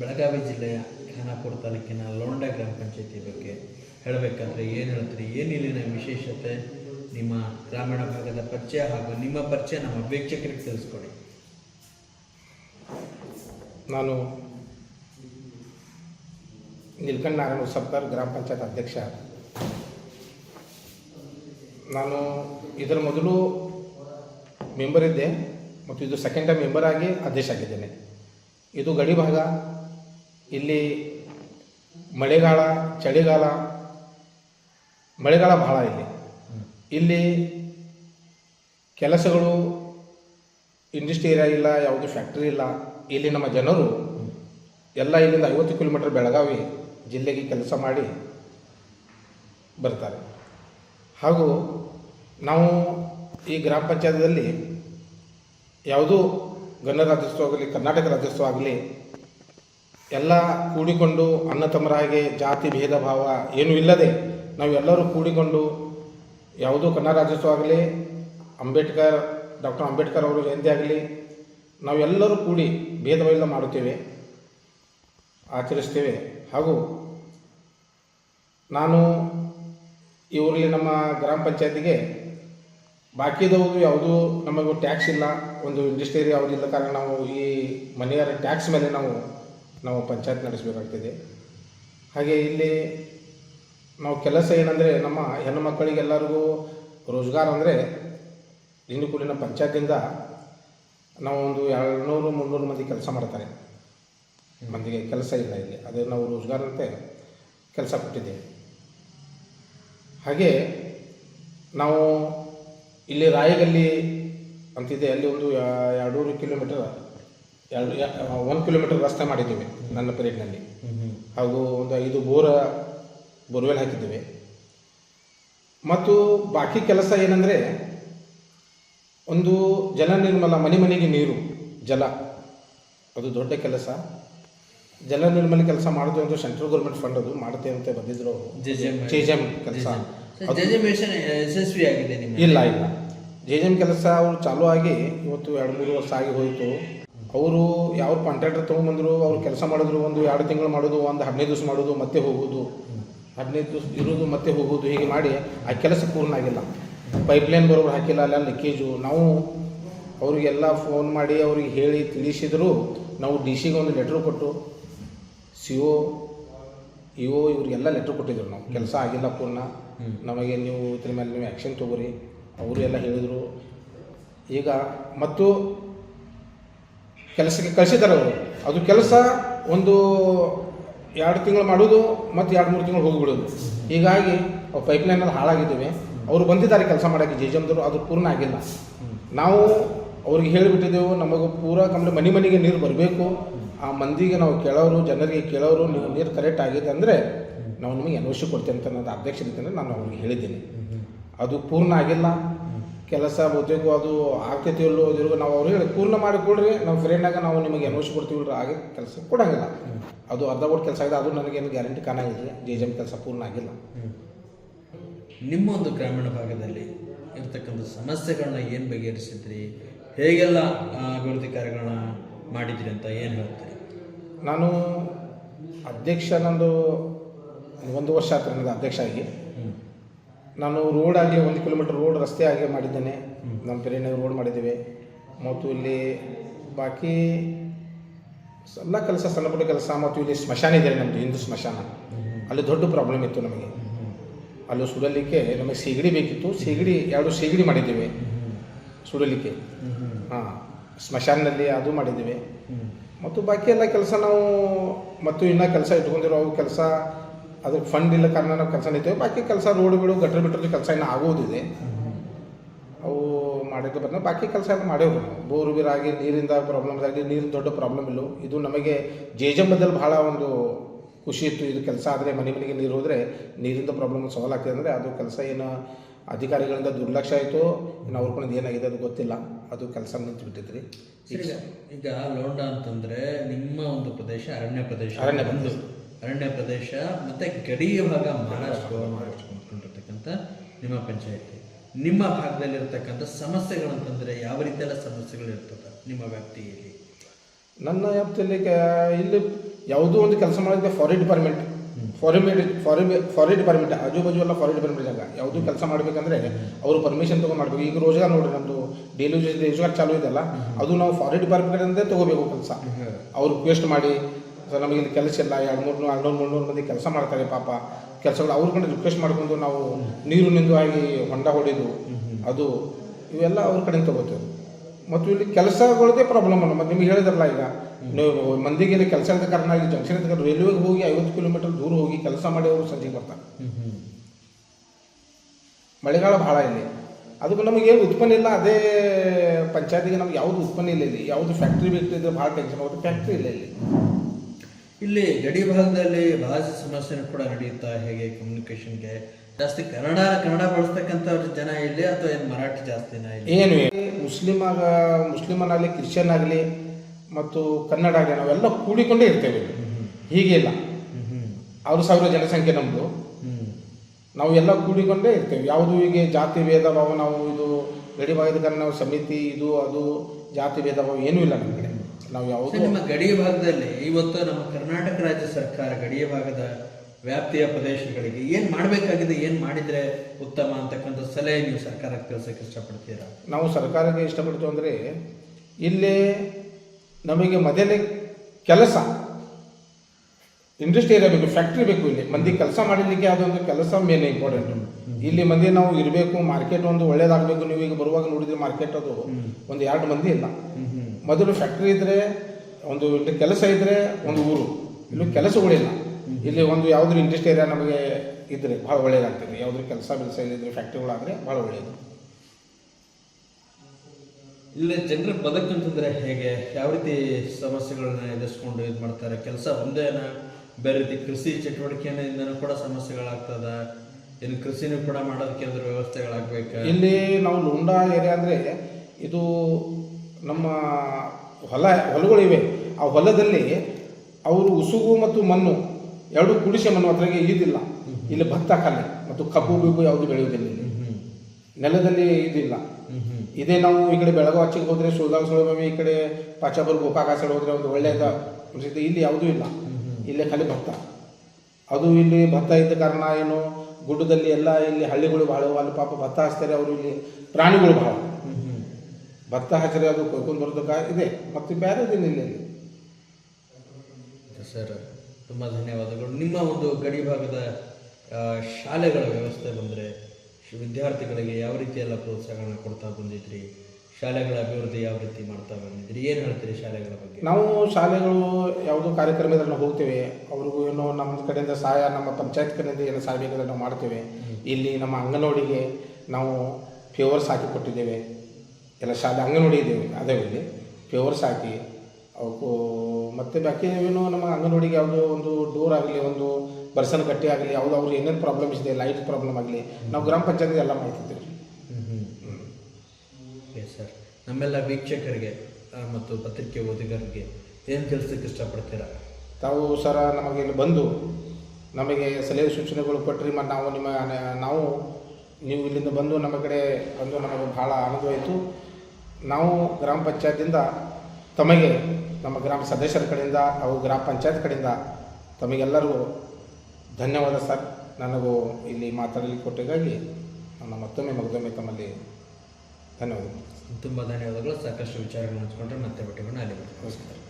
ಬೆಳಗಾವಿ ಜಿಲ್ಲೆಯ ಖಾನಾಪುರ ತಾಲೂಕಿನ ಲೋಂಡ ಗ್ರಾಮ ಪಂಚಾಯತಿ ಬಗ್ಗೆ ಹೇಳಬೇಕಂದ್ರೆ ಏನು ಹೇಳ್ತೀರಿ? ಏನು ಇಲ್ಲಿನ ವಿಶೇಷತೆ? ನಿಮ್ಮ ಗ್ರಾಮೀಣ ಭಾಗದ ಪರಿಚಯ ಹಾಗೂ ನಿಮ್ಮ ಪರಿಚಯ ನಮ್ಮ ವೀಕ್ಷಕರಿಗೆ ತಿಳಿಸ್ಕೊಡಿ. ನಾನು ನೀಲ್ಕಂಠ ನಾರಾಯಣ ಗ್ರಾಮ ಪಂಚಾಯತ್ ಅಧ್ಯಕ್ಷ. ನಾನು ಇದರ ಮೊದಲು ಮೆಂಬರ್ ಇದ್ದೆ ಮತ್ತು ಇದು ಸೆಕೆಂಡ್ ಟೈಮ್ ಮೆಂಬರ್ ಆಗಿ ಅಧ್ಯಕ್ಷ ಆಗಿದ್ದೇನೆ. ಇದು ಗಡಿ ಭಾಗ ಇಲ್ಲಿ ಮಳೆಗಾಲ, ಚಳಿಗಾಲ, ಮಳೆಗಾಲ ಬಹಳ ಇಲ್ಲಿ. ಇಲ್ಲಿ ಕೆಲಸಗಳು ಇಂಡಸ್ಟ್ರಿ ಏರಿಯಾ ಇಲ್ಲ, ಯಾವುದು ಫ್ಯಾಕ್ಟ್ರಿ ಇಲ್ಲ. ಇಲ್ಲಿ ನಮ್ಮ ಜನರು ಎಲ್ಲ ಇಲ್ಲಿಂದ ಐವತ್ತು ಕಿಲೋಮೀಟರ್ ಬೆಳಗಾವಿ ಜಿಲ್ಲೆಗೆ ಕೆಲಸ ಮಾಡಿ ಬರ್ತಾರೆ. ಹಾಗೂ ನಾವು ಈ ಗ್ರಾಮ ಪಂಚಾಯತದಲ್ಲಿ ಯಾವುದೂ ಗಣರಾಜ್ಯೋತ್ಸವ ಆಗಲಿ, ಕರ್ನಾಟಕ ರಾಜ್ಯೋತ್ಸವ ಆಗಲಿ ಎಲ್ಲ ಕೂಡಿಕೊಂಡು ಅಣ್ಣ ತಮ್ಮರಾಗಿ ಜಾತಿ ಭೇದ ಭಾವ ಏನೂ ಇಲ್ಲದೆ ನಾವೆಲ್ಲರೂ ಕೂಡಿಕೊಂಡು ಯಾವುದೂ ಕನ್ನಡ ರಾಜ್ಯೋತ್ಸವ ಆಗಲಿ, ಅಂಬೇಡ್ಕರ್, ಡಾಕ್ಟರ್ ಅಂಬೇಡ್ಕರ್ ಅವರ ಜಯಂತಿ ಆಗಲಿ, ನಾವೆಲ್ಲರೂ ಕೂಡಿ ಭೇದವಿಲ್ಲ ಮಾಡುತ್ತೇವೆ, ಆಚರಿಸ್ತೇವೆ. ಹಾಗೂ ನಾನು ಇವರಲ್ಲಿ ನಮ್ಮ ಗ್ರಾಮ ಪಂಚಾಯತಿಗೆ ಬಾಕಿದವರು ಯಾವುದೂ ನಮಗೂ ಟ್ಯಾಕ್ಸ್ ಇಲ್ಲ, ಒಂದು ಇಂಡಸ್ಟ್ರಿ ಯಾವುದೂ ಇಲ್ಲ ಕಾರಣ ನಾವು ಈ ಮನೆಯವರ ಟ್ಯಾಕ್ಸ್ ಮೇಲೆ ನಾವು ನಾವು ಪಂಚಾಯತ್ ನಡೆಸಬೇಕಾಗ್ತದೆ. ಹಾಗೆ ಇಲ್ಲಿ ನಾವು ಕೆಲಸ ಏನಂದರೆ ನಮ್ಮ ಹೆಣ್ಣು ಮಕ್ಕಳಿಗೆಲ್ಲರಿಗೂ ರೋಜ್ಗಾರ್ ಅಂದರೆ ಕೂಡಿನ ಪಂಚಾಯತಿಂದ ನಾವು ಒಂದು ಎರಡುನೂರು, ಮುನ್ನೂರು ಮಂದಿ ಕೆಲಸ ಮಾಡ್ತಾರೆ. ಮಂದಿಗೆ ಕೆಲಸ ಇಲ್ಲ ಇಲ್ಲಿ. ಅದೇ ನಾವು ರೋಜ್ಗಾರ್ ಅಂತ ಕೆಲಸ ಕೊಟ್ಟಿದ್ದೇವೆ. ಹಾಗೆ ನಾವು ಇಲ್ಲಿ ರಾಯಗಲ್ಲಿ ಅಂತಿದೆ. ಅಲ್ಲಿ ಒಂದು ಎರಡೂರು ಕಿಲೋಮೀಟರ್ ಎರಡು ಒಂದು ಕಿಲೋಮೀಟರ್ ರಸ್ತೆ ಮಾಡಿದ್ದೀವಿ ನನ್ನ ಪೀರಿಯಡ್ನಲ್ಲಿ ಹಾಗೂ ಒಂದು ಐದು ಬೋರ ಬೋರ್ವೆಲ್ ಹಾಕಿದ್ದೀವಿ. ಮತ್ತು ಬಾಕಿ ಕೆಲಸ ಏನಂದರೆ ಒಂದು ಜಲ ನಿರ್ಮಲ ಮನೆ ಮನೆಗೆ ನೀರು ಜಲ. ಅದು ದೊಡ್ಡ ಕೆಲಸ. ಜಲ ನಿರ್ಮಲ ಕೆಲಸ ಮಾಡೋದು ಒಂದು ಸೆಂಟ್ರಲ್ ಗೌರ್ಮೆಂಟ್ ಫಂಡ್ ಅದು ಮಾಡುತ್ತೆ ಅಂತ ಬಂದಿದ್ರು ಜೆ ಜೆಜೆಮ್. ಜೆಜೆಮ್ ಕೆಲಸ. ಇಲ್ಲ ಇಲ್ಲ ಇಲ್ಲ. ಜೆಜೆಮ್ ಕೆಲಸ ಅವರು ಚಾಲೂ ಆಗಿ ಇವತ್ತು ಎರಡು ಮೂರು ವರ್ಷ ಆಗಿ ಹೋಯಿತು. ಅವರು ಯಾವ ಕಾಂಟ್ರಾಕ್ಟರ್ ತೊಗೊಂಡ್ಬಂದ್ರು ಅವ್ರು ಕೆಲಸ ಮಾಡಿದ್ರು ಒಂದು ಎರಡು ತಿಂಗಳು ಮಾಡೋದು ಒಂದು ಹದಿನೈದು ದಿವಸ ಮಾಡೋದು ಮತ್ತೆ ಹೋಗೋದು. ಹದಿನೈದು ದಿವಸ ಇರೋದು ಮತ್ತೆ ಹೋಗೋದು ಹೀಗೆ ಮಾಡಿ ಆ ಕೆಲಸ ಪೂರ್ಣ ಆಗಿಲ್ಲ. ಪೈಪ್ಲೈನ್ ಬರೋರು ಹಾಕಿಲ್ಲ ಅಲ್ಲ ಲೀಕೇಜು ನಾವು ಅವರಿಗೆಲ್ಲ ಫೋನ್ ಮಾಡಿ ಅವ್ರಿಗೆ ಹೇಳಿ ತಿಳಿಸಿದ್ರು ನಾವು ಡಿ ಸಿಗೆ ಒಂದು ಲೆಟ್ರ್ ಕೊಟ್ಟು ಸಿ ಒ ಇ ಒ ಇವರಿಗೆಲ್ಲ ಲೆಟ್ರ್ ಕೊಟ್ಟಿದ್ರು ನಾವು. ಕೆಲಸ ಆಗಿಲ್ಲ ಪೂರ್ಣ. ನಮಗೆ ನೀವು ಇದ್ರ ಮೇಲೆ ನೀವು ಆ್ಯಕ್ಷನ್ ತೊಗೋರಿ. ಅವರು ಎಲ್ಲ ಹೇಳಿದರು. ಈಗ ಮತ್ತು ಕೆಲಸಕ್ಕೆ ಕಳಿಸಿದ್ದಾರೆ ಅವರು. ಅದು ಕೆಲಸ ಒಂದು ಎರಡು ತಿಂಗಳು ಮಾಡೋದು ಮತ್ತು ಎರಡು ಮೂರು ತಿಂಗಳು ಹೋಗಿಬಿಡೋದು. ಹೀಗಾಗಿ ಪೈಪ್ಲೈನ್ ಅದು ಹಾಳಾಗಿದ್ದೇವೆ. ಅವರು ಬಂದಿದ್ದಾರೆ ಕೆಲಸ ಮಾಡೋಕ್ಕೆ ಜೆಜಮ್ದವರು ಅದು ಪೂರ್ಣ ಆಗಿಲ್ಲ. ನಾವು ಅವ್ರಿಗೆ ಹೇಳಿಬಿಟ್ಟಿದ್ದೆವು, ನಮಗೆ ಪೂರ ಕಂಪ್ಲೀಟ್ ಮನೆ ಮನೆಗೆ ನೀರು ಬರಬೇಕು. ಆ ಮಂದಿಗೆ ನಾವು ಕೇಳೋರು, ಜನರಿಗೆ ಕೇಳೋರು, ನೀವು ನೀರು ಕರೆಕ್ಟ್ ಆಗಿದೆ ಅಂದರೆ ನಾವು ನಿಮಗೆ ಅನ್ವೇಷಣೆ ಕೊಡ್ತೇವೆ ಅಂತ ಅನ್ನೋದು ಅಧ್ಯಕ್ಷ ನಾನು ಅವ್ರಿಗೆ ಹೇಳಿದ್ದೀನಿ. ಅದು ಪೂರ್ಣ ಆಗಿಲ್ಲ. ಕೆಲಸ ಉದ್ಯೋಗ ಅದು ಆಗ್ತೈತಿ ಅಲ್ಲೋ ಇದ್ರಿಗೂ ನಾವು ಅವ್ರಿಗೆ ಹೇಳಿ ಪೂರ್ಣ ಮಾಡಿ ಕೊಡ್ರಿ. ನಮ್ಮ ಫ್ರೆಂಡಾಗ ನಾವು ನಿಮಗೆ ಅನ್ವೇಷಣೆ ಕೊಡ್ತೀವಿ ಆಗ ಕೆಲಸ ಕೊಡೋಂಗಿಲ್ಲ. ಅದು ಅರ್ಧ ಕೊಟ್ಟು ಕೆಲಸ ಆಗಿದೆ ಅದು ನನಗೇನು ಗ್ಯಾರಂಟಿ ಕಾಣಾಗಿಲ್ಲ ಜೆ ಜಮ್ ಕೆಲಸ ಪೂರ್ಣ ಆಗಿಲ್ಲ. ನಿಮ್ಮ ಒಂದು ಗ್ರಾಮೀಣ ಭಾಗದಲ್ಲಿ ಇರ್ತಕ್ಕಂಥ ಸಮಸ್ಯೆಗಳನ್ನ ಏನು ಬಗೆಹರಿಸಿದ್ರಿ? ಹೇಗೆಲ್ಲ ಅಭಿವೃದ್ಧಿ ಕಾರ್ಯಗಳನ್ನ ಮಾಡಿದ್ರಿ ಅಂತ ಏನು ಹೇಳ್ತೀರಿ? ನಾನು ಅಧ್ಯಕ್ಷ ನಂದು ಒಂದು ವರ್ಷ ಆಯ್ತು ನನಗೆ ಅಧ್ಯಕ್ಷ ಆಗಿ. ನಾನು ರೋಡ್ ಆಗಲಿ ಒಂದು ಕಿಲೋಮೀಟರ್ ರೋಡ್ ರಸ್ತೆ ಆಗಿ ಮಾಡಿದ್ದೇನೆ. ನಮ್ಮ ಪೆರಿನಾಗ ರೋಡ್ ಮಾಡಿದ್ದೀವಿ. ಮತ್ತು ಇಲ್ಲಿ ಬಾಕಿ ಎಲ್ಲ ಕೆಲಸ, ಸಣ್ಣ ಪುಟ್ಟ ಕೆಲಸ ಮತ್ತು ಇಲ್ಲಿ ಸ್ಮಶಾನ ಇದೆ ನಮ್ಮದು ಹಿಂದೂ ಸ್ಮಶಾನ. ಅಲ್ಲಿ ದೊಡ್ಡ ಪ್ರಾಬ್ಲಮ್ ಇತ್ತು ನಮಗೆ. ಅಲ್ಲಿ ಸುಡಲಿಕ್ಕೆ ನಮಗೆ ಸೀಗಡಿ ಬೇಕಿತ್ತು. ಸೀಗಡಿ, ಎರಡು ಸೀಗಡಿ ಮಾಡಿದ್ದೀವಿ. ಸುಡಲಿಕ್ಕೆ. ಹಾಂ, ಸ್ಮಶಾನದಲ್ಲಿ ಅದು ಮಾಡಿದ್ದೀವಿ. ಮತ್ತು ಬಾಕಿ ಎಲ್ಲ ಕೆಲಸ ನಾವು, ಮತ್ತು ಇನ್ನೂ ಕೆಲಸ ಇಟ್ಕೊಂಡಿರೋ ಕೆಲಸ ಅದಕ್ಕೆ ಫಂಡ್ ಇಲ್ಲ ಕಾರಣ ನಾವು ಕೆಲಸ ನಿಂತೇವೆ ಬಾಕಿ ಕೆಲಸ ರೋಡ್ಗಳು ಗಟ್ರ ಬಿಟ್ಟರೆ ಕೆಲಸ ಇನ್ನೂ ಆಗೋದಿದೆ. ಅವು ಮಾಡಿದ್ದು ಬಂದ ಬಾಕಿ ಕೆಲಸ ಎಲ್ಲ ಮಾಡೇವು ಬೋರು ಬೀರಾಗಿ ನೀರಿಂದ ಪ್ರಾಬ್ಲಮ್ ಆಗಿ ನೀರಿನ ದೊಡ್ಡ ಪ್ರಾಬ್ಲಮ್ ಇಲ್ಲ. ಇದು ನಮಗೆ ಜೇಜಂಬದಲ್ಲಿ ಬಹಳ ಒಂದು ಖುಷಿ ಇತ್ತು. ಇದು ಕೆಲಸ ಆದರೆ ಮನೆ ಮನೆಗೆ ನೀರು ಹೋದರೆ ನೀರಿಂದ ಪ್ರಾಬ್ಲಮ್ ಸಾಲ್ವ್ ಆಗ್ತದೆ ಅಂದರೆ ಅದು ಕೆಲಸ ಏನು ಅಧಿಕಾರಿಗಳಿಂದ ದುರ್ಲಕ್ಷ ಆಯಿತು ಇನ್ನು ಅವ್ರ ಏನಾಗಿದೆ ಅದು ಗೊತ್ತಿಲ್ಲ. ಅದು ಕೆಲಸ ನಿಂತು ಬಿಟ್ಟಿದ್ರಿ ಈಗ ಲೋಂಡ ಅಂತಂದರೆ ನಿಮ್ಮ ಒಂದು ಪ್ರದೇಶ ಅರಣ್ಯ ಪ್ರದೇಶ ಅರಣ್ಯ ಒಂದು. ಅರಣ್ಯ ಪ್ರದೇಶ ಮತ್ತು ಗಡಿ ಭಾಗ ಮಹಾರಾಷ್ಟ್ರ ಮಹಾರಾಷ್ಟ್ರ ಮಾಡ್ಕೊಂಡಿರ್ತಕ್ಕಂಥ ನಿಮ್ಮ ಪಂಚಾಯಿತಿ. ನಿಮ್ಮ ಭಾಗದಲ್ಲಿರ್ತಕ್ಕಂಥ ಸಮಸ್ಯೆಗಳಂತಂದ್ರೆ ಯಾವ ರೀತಿಯೆಲ್ಲ ಸಮಸ್ಯೆಗಳು ಇರ್ತದೆ ನಿಮ್ಮ ವ್ಯಾಪ್ತಿಯಲ್ಲಿ? ನನ್ನ ವ್ಯಾಪ್ತಿಯಲ್ಲಿ ಇಲ್ಲಿ ಯಾವುದೋ ಒಂದು ಕೆಲಸ ಮಾಡಿದ್ರೆ foreign department foreign foreign foreign department ಆಜು ಬಾಜು ಎಲ್ಲ ಫಾರಿನ್ ಡಿಪಾರ್ಟ್ಮೆಂಟ್ ಜಾಗ. ಯಾವುದೂ ಕೆಲಸ ಮಾಡಬೇಕಂದ್ರೆ ಅವರು ಪರ್ಮಿಷನ್ ತೊಗೊಂಡು ಮಾಡಬೇಕು. ಈಗ ರೋಜಗಾರ ನೋಡ್ರಿ ನಮ್ಮದು ಡೈಲಿ ರೋಜಗಾರ್ ಚಾಲೂ ಇದೆಲ್ಲ ಅದು ನಾವು ಫಾರಿನ್ ಡಿಪಾರ್ಟ್ಮೆಂಟಿಂದ ತೊಗೋಬೇಕು ಕೆಲಸ. ಅವ್ರು ರಿಕ್ವೆಸ್ಟ್ ಮಾಡಿ ಸರ್ ನಮಗೆ ಇಲ್ಲಿ ಕೆಲಸ ಇಲ್ಲ. ಎರಡು ಮೂರು ಮೂರು ಮುನ್ನೂರು ಮಂದಿ ಕೆಲಸ ಮಾಡ್ತಾರೆ ಪಾಪ. ಕೆಲಸಗಳು ಅವ್ರ ಕಡೆ ರಿಕ್ವೆಸ್ಟ್ ಮಾಡ್ಕೊಂಡು ನಾವು ನೀರು ನಿಂದು ಆಗಿ ಹೊಂಡ ಹೊಡೆದು ಅದು ಇವೆಲ್ಲ ಅವ್ರ ಕಡೆಯಿಂದ ತಗೋತೇವೆ. ಮತ್ತು ಇಲ್ಲಿ ಕೆಲಸಗಳದೇ ಪ್ರಾಬ್ಲಮ್ ಅಲ್ಲ. ಮತ್ತು ನಿಮಗೆ ಹೇಳಿದ್ರಲ್ಲ ಈಗ, ನೀವು ಮಂದಿಗೆ ಇಲ್ಲಿ ಕೆಲಸ ಇದ್ದ ಕಾರಣ ಇಲ್ಲಿ ಜಂಕ್ಷನ್ ಇದ್ದ ಕಾರಣ ರೈಲ್ವೆಗೆ ಹೋಗಿ ಐವತ್ತು ಕಿಲೋಮೀಟರ್ ದೂರ ಹೋಗಿ ಕೆಲಸ ಮಾಡಿ ಅವರು ಸಂಜೆಗೆ ಬರ್ತಾರೆ. ಮಳೆಗಾಲ ಭಾಳ ಇಲ್ಲಿ. ಅದಕ್ಕೆ ನಮಗೇನು ಉತ್ಪನ್ನ ಇಲ್ಲ. ಅದೇ ಪಂಚಾಯತಿಗೆ ನಮ್ಗೆ ಯಾವುದು ಉತ್ಪನ್ನ ಇಲ್ಲ ಇಲ್ಲಿ. ಯಾವುದು ಫ್ಯಾಕ್ಟ್ರಿ ಬೇಕು ಇದ್ರೆ ಭಾಳ ಟೆನ್ಷನ್ ಆಗುತ್ತೆ ಫ್ಯಾಕ್ಟ್ರಿ ಇಲ್ಲ ಇಲ್ಲಿ. ಇಲ್ಲಿ ಗಡಿ ಭಾಗದಲ್ಲಿ ಭಾಷೆ ಸಮಸ್ಯೆನೂ ಕೂಡ ನಡೆಯುತ್ತಾ ಹೇಗೆ ಕಮ್ಯುನಿಕೇಶನ್ಗೆ ಜಾಸ್ತಿ ಕನ್ನಡ ಕನ್ನಡ ಬಳಸ್ತಕ್ಕಂಥ ಜನ ಇಲ್ಲಿ ಅಥವಾ ಏನು ಮರಾಠಿ ಜಾಸ್ತಿನ ಇಲ್ಲಿ? ಏನು ಮುಸ್ಲಿಮ್ ಆಗ ಮುಸ್ಲಿಮನಾಗಲಿ ಕ್ರಿಶ್ಚಿಯನ್ ಆಗಲಿ ಮತ್ತು ಕನ್ನಡ ಆಗಲಿ ನಾವೆಲ್ಲ ಕೂಡಿಕೊಂಡೇ ಇರ್ತೇವೆ ಹೀಗೆ ಇಲ್ಲ. ಆರು ಸಾವಿರ ಜನಸಂಖ್ಯೆ ನಮ್ಮದು ನಾವು ಎಲ್ಲ ಕೂಡಿಕೊಂಡೇ ಇರ್ತೇವೆ. ಯಾವುದು ಈಗ ಜಾತಿ ಭೇದ ಭಾವ ನಾವು ಇದು ಗಡಿ ಭಾಗದ ನಾವು ಸಮಿತಿ ಇದು ಅದು ಜಾತಿ ಭೇದ ಭಾವ ಏನೂ ಇಲ್ಲ ನಮಗೆ. ನಾವು ಯಾವುದೇ ನಿಮ್ಮ ಗಡಿ ಭಾಗದಲ್ಲಿ ಇವತ್ತು ನಮ್ಮ ಕರ್ನಾಟಕ ರಾಜ್ಯ ಸರ್ಕಾರ ಗಡಿಯ ಭಾಗದ ವ್ಯಾಪ್ತಿಯ ಪ್ರದೇಶಗಳಿಗೆ ಏನು ಮಾಡಬೇಕಾಗಿದೆ ಏನು ಮಾಡಿದ್ರೆ ಉತ್ತಮ ಅಂತಕ್ಕಂಥ ಸಲಹೆ ನೀವು ಸರ್ಕಾರಕ್ಕೆ ತಿಳಿಸಕ್ಕೆ ಇಷ್ಟಪಡ್ತೀರಾ? ನಾವು ಸರ್ಕಾರಕ್ಕೆ ಇಷ್ಟಪಡ್ತೀವಿ ಅಂದರೆ ಇಲ್ಲಿ ನಮಗೆ ಮೊದಲೇ ಕೆಲಸ ಇಂಡಸ್ಟ್ರಿ ಏರಿಯಾ ಬೇಕು ಫ್ಯಾಕ್ಟ್ರಿ ಬೇಕು ಇಲ್ಲಿ. ಮಂದಿ ಕೆಲಸ ಮಾಡಲಿಕ್ಕೆ ಅದೊಂದು ಕೆಲಸ ಮೇನ್ ಇಂಪಾರ್ಟೆಂಟ್ ಇಲ್ಲಿ ಮಂದಿ ನಾವು ಇರಬೇಕು ಮಾರ್ಕೆಟ್ ಒಂದು ಒಳ್ಳೇದಾಗಬೇಕು ನೀವು ಈಗ ಬರುವಾಗ ನೋಡಿದ್ರೆ ಮಾರ್ಕೆಟ್ ಅದು ಒಂದು ಎರಡು ಮಂದಿ ಇಲ್ಲ. ಮೊದಲು ಫ್ಯಾಕ್ಟ್ರಿ ಇದ್ರೆ ಒಂದು ಇಲ್ಲಿ ಕೆಲಸ ಇದ್ರೆ ಒಂದು ಊರು. ಇಲ್ಲಿ ಕೆಲಸಗಳಿಲ್ಲ. ಇಲ್ಲಿ ಒಂದು ಯಾವ್ದ್ರ ಇಂಡಸ್ಟ್ರಿ ಏರಿಯಾ ನಮಗೆ ಇದ್ರೆ ಭಾಳ ಒಳ್ಳೇದಾಗ್ತದೆ. ಯಾವುದ್ರ ಕೆಲಸ ಕೆಲಸ ಇಲ್ಲಿದ್ರೆ ಫ್ಯಾಕ್ಟ್ರಿಗಳಾದ್ರೆ ಭಾಳ ಒಳ್ಳೆಯದು ಇಲ್ಲಿ ಜನರ ಬದುಕಂತಂದ್ರೆ ಹೇಗೆ? ಯಾವ ರೀತಿ ಸಮಸ್ಯೆಗಳನ್ನ ಎದುರಿಸ್ಕೊಂಡು ಇದು ಮಾಡ್ತಾರೆ? ಕೆಲಸ ಒಂದೇನ ಬೇರೆ ರೀತಿ ಕೃಷಿ ಚಟುವಟಿಕೆಯಿಂದನೂ ಕೂಡ ಸಮಸ್ಯೆಗಳಾಗ್ತದ. ಇನ್ನು ಕೃಷಿನೂ ಕೂಡ ಮಾಡೋದಕ್ಕೆ ಅಂದ್ರೆ ವ್ಯವಸ್ಥೆಗಳಾಗ್ಬೇಕು? ಇಲ್ಲಿ ನಾವು ಲುಂಡಾ ಏರಿಯಾ ಅಂದರೆ ಇದು ನಮ್ಮ ಹೊಲ ಹೊಲಗಳಿವೆ ಆ ಹೊಲದಲ್ಲಿ ಅವರು ಉಸುಗು ಮತ್ತು ಮಣ್ಣು ಎರಡು ಕುಡಿಸೆ ಮಣ್ಣು ಅದ್ರಾಗೆ ಇದಿಲ್ಲ ಇಲ್ಲಿ ಭತ್ತ ಕಲೆ ಮತ್ತು ಕಬ್ಬು ಬಿಬ್ಬು ಯಾವುದು ಬೆಳೆಯುವುದಿಲ್ಲ ಇಲ್ಲಿ. ನೆಲದಲ್ಲಿ ಇದಿಲ್ಲ ಇದೇ ನಾವು ಈ ಕಡೆ ಬೆಳಗಾವಿ ಆಚೆಗೆ ಹೋದರೆ ಸುಳಮಿ ಈ ಕಡೆ ಪಾಚಾಪುರ ಗೋಕಾಕ ಸೈಡ್ ಹೋದರೆ ಒಂದು ಒಳ್ಳೆಯದ ಇಲ್ಲಿ ಯಾವುದೂ ಇಲ್ಲ. ಇಲ್ಲೇ ಖಾಲಿ ಭತ್ತ. ಅದು ಇಲ್ಲಿ ಭತ್ತ ಇದ್ದ ಕಾರಣ ಏನು? ಗುಡ್ಡದಲ್ಲಿ ಎಲ್ಲ ಇಲ್ಲಿ ಹಳ್ಳಿಗಳು ಭಾಳ ಅಲ್ಲಿ ಪಾಪ ಭತ್ತ ಹಚ್ತಾರೆ ಅವರು ಇಲ್ಲಿ ಪ್ರಾಣಿಗಳು ಭಾಳ ಭತ್ತ ಹಾಕಿದ್ರೆ ಅದು ಕೊಯ್ಕೊಂಡು ಬರೋದಕ್ಕೆ ಇದೆ. ಮತ್ತು ದಿನ ಇಲ್ಲಿ ಸರ್ ತುಂಬ ಧನ್ಯವಾದಗಳು. ನಿಮ್ಮ ಒಂದು ಗಡಿ ಭಾಗದ ಶಾಲೆಗಳ ವ್ಯವಸ್ಥೆ ಬಂದರೆ ವಿದ್ಯಾರ್ಥಿಗಳಿಗೆ ಯಾವ ರೀತಿ ಎಲ್ಲ ಪ್ರೋತ್ಸಾಹಗಳನ್ನ ಕೊಡ್ತಾ ಬಂದಿದ್ರಿ? ಶಾಲೆಗಳ ಅಭಿವೃದ್ಧಿ ಯಾವ ರೀತಿ ಮಾಡ್ತಾ ಬಂದಿದ್ರಿ? ಏನು ಹೇಳ್ತೀರಿ ಶಾಲೆಗಳ ಬಗ್ಗೆ? ನಾವು ಶಾಲೆಗಳು ಯಾವುದೋ ಕಾರ್ಯಕ್ರಮ ಇದ್ರೆ ನಾವು ಹೋಗ್ತೇವೆ. ಅವ್ರಿಗೂ ಏನೋ ನಮ್ಮ ಕಡೆಯಿಂದ ಸಹಾಯ ನಮ್ಮ ಪಂಚಾಯತ್ ಕಡೆಯಿಂದ ಏನೋ ಸಹಾಯ ಬೇಕಾದ್ರೆ ನಾವು ಮಾಡ್ತೇವೆ. ಇಲ್ಲಿ ನಮ್ಮ ಅಂಗನವಾಡಿಗೆ ನಾವು ಫೇವರ್ಸ್ ಹಾಕಿ ಕೊಟ್ಟಿದ್ದೇವೆ. ಎಲ್ಲ ಶಾಲೆ ಅಂಗನವಾಡಿ ಇದ್ದೇವೆ ಅದೇ ಇಲ್ಲಿ ಫೇವರ್ಸ್ ಹಾಕಿ ಅವಕ್ಕೂ ಮತ್ತು ಬಾಕಿ ಏನು ನಮ್ಮ ಅಂಗನವಾಡಿಗೆ ಯಾವುದೋ ಒಂದು ಡೋರ್ ಆಗಲಿ ಒಂದು ಬರ್ಸನ್ ಕಟ್ಟಿ ಆಗಲಿ ಯಾವುದು ಅವ್ರಿಗೆ ಏನೇನು ಪ್ರಾಬ್ಲಮ್ಸ್ ಇದೆ ಲೈಟ್ ಪ್ರಾಬ್ಲಮ್ ಆಗಲಿ ನಾವು ಗ್ರಾಮ ಪಂಚಾಯತ್ ಎಲ್ಲ ಮಾಡ್ತಿದ್ದೇವೆ ಓಕೆ ಸರ್ ನಮ್ಮೆಲ್ಲ ವೀಕ್ಷಕರಿಗೆ ಮತ್ತು ಪತ್ರಿಕೆ ಓದಿಗರಿಗೆ ಏನು ಕೆಲಸಕ್ಕೆ ಇಷ್ಟಪಡ್ತೀರಾ? ತಾವು ಸರ ನಮಗೆ ಇಲ್ಲಿ ಬಂದು ನಮಗೆ ಸಲಹೆ ಸೂಚನೆಗಳು ಕೊಟ್ಟರಿ ಮತ್ತು ನಾವು ನಿಮ್ಮ ನಾವು ನೀವು ಇಲ್ಲಿಂದ ಬಂದು ನಮ್ಮ ಕಡೆ ಬಂದು ನಮಗೆ ಭಾಳ ಆನಂದವಾಯಿತು ನಾವು ಗ್ರಾಮ ಪಂಚಾಯತಿಂದ ತಮಗೆ ನಮ್ಮ ಗ್ರಾಮ ಸದಸ್ಯರ ಕಡೆಯಿಂದ ಹಾಗೂ ಗ್ರಾಮ ಪಂಚಾಯತ್ ಕಡೆಯಿಂದ ತಮಗೆಲ್ಲರಿಗೂ ಧನ್ಯವಾದ ಸರ್. ನನಗೂ ಇಲ್ಲಿ ಮಾತಾಡಲಿಕ್ಕೆ ಕೊಟ್ಟಿಗಾಗಿ ನನ್ನ ಮತ್ತೊಮ್ಮೆ ಮಗದೊಮ್ಮೆ ತಮ್ಮಲ್ಲಿ ಧನ್ಯವಾದಗಳು. ತುಂಬ ಧನ್ಯವಾದಗಳು. ಸಾಕಷ್ಟು ವಿಚಾರಗಳನ್ನು ಹಂಚ್ಕೊಂಡ್ರೆ ಮತ್ತೆ ಭೇಟಿಗಳನ್ನು ಅಲ್ಲಿ. ನಮಸ್ಕಾರ